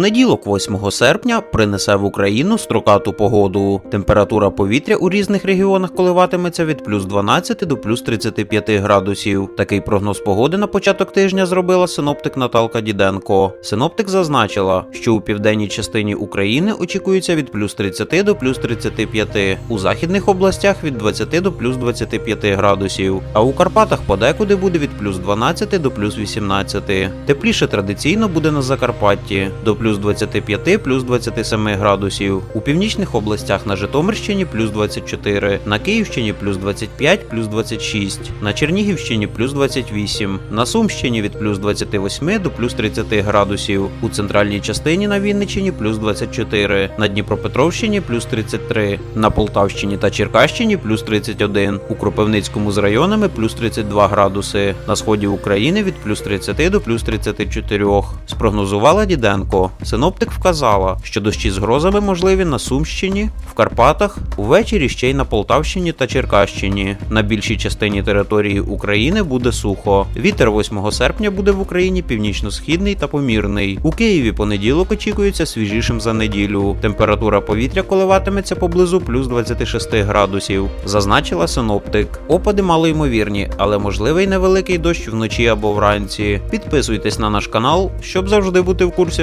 Понеділок, 8 серпня, принесе в Україну строкату погоду. Температура повітря у різних регіонах коливатиметься від плюс 12 до плюс 35 градусів. Такий прогноз погоди на початок тижня зробила синоптик Наталка Діденко. Синоптик зазначила, що у південній частині України очікується від плюс 30 до плюс 35, у західних областях від 20 до плюс 25 градусів, а у Карпатах подекуди буде від плюс 12 до плюс 18. Тепліше традиційно буде на Закарпатті до плюс 25 плюс 27 градусів. У північних областях на Житомирщині плюс 24, на Київщині плюс 25 плюс 26, на Чернігівщині плюс 28, на Сумщині від плюс 28 до плюс 30 градусів, у центральній частині на Вінниччині плюс 24, на Дніпропетровщині плюс 33, на Полтавщині та Черкащині плюс 31, у Кропивницькому з районами плюс 32 градуси, на сході України від плюс 30 до плюс 34. Спрогнозувала Діденко. Синоптик вказала, що дощі з грозами можливі на Сумщині, в Карпатах, увечері ще й на Полтавщині та Черкащині. На більшій частині території України буде сухо. Вітер 8 серпня буде в Україні північно-східний та помірний. У Києві понеділок очікується свіжішим за неділю. Температура повітря коливатиметься поблизу плюс 26 градусів, зазначила синоптик. Опади малоймовірні, але можливий невеликий дощ вночі або вранці. Підписуйтесь на наш канал, щоб завжди бути в курсі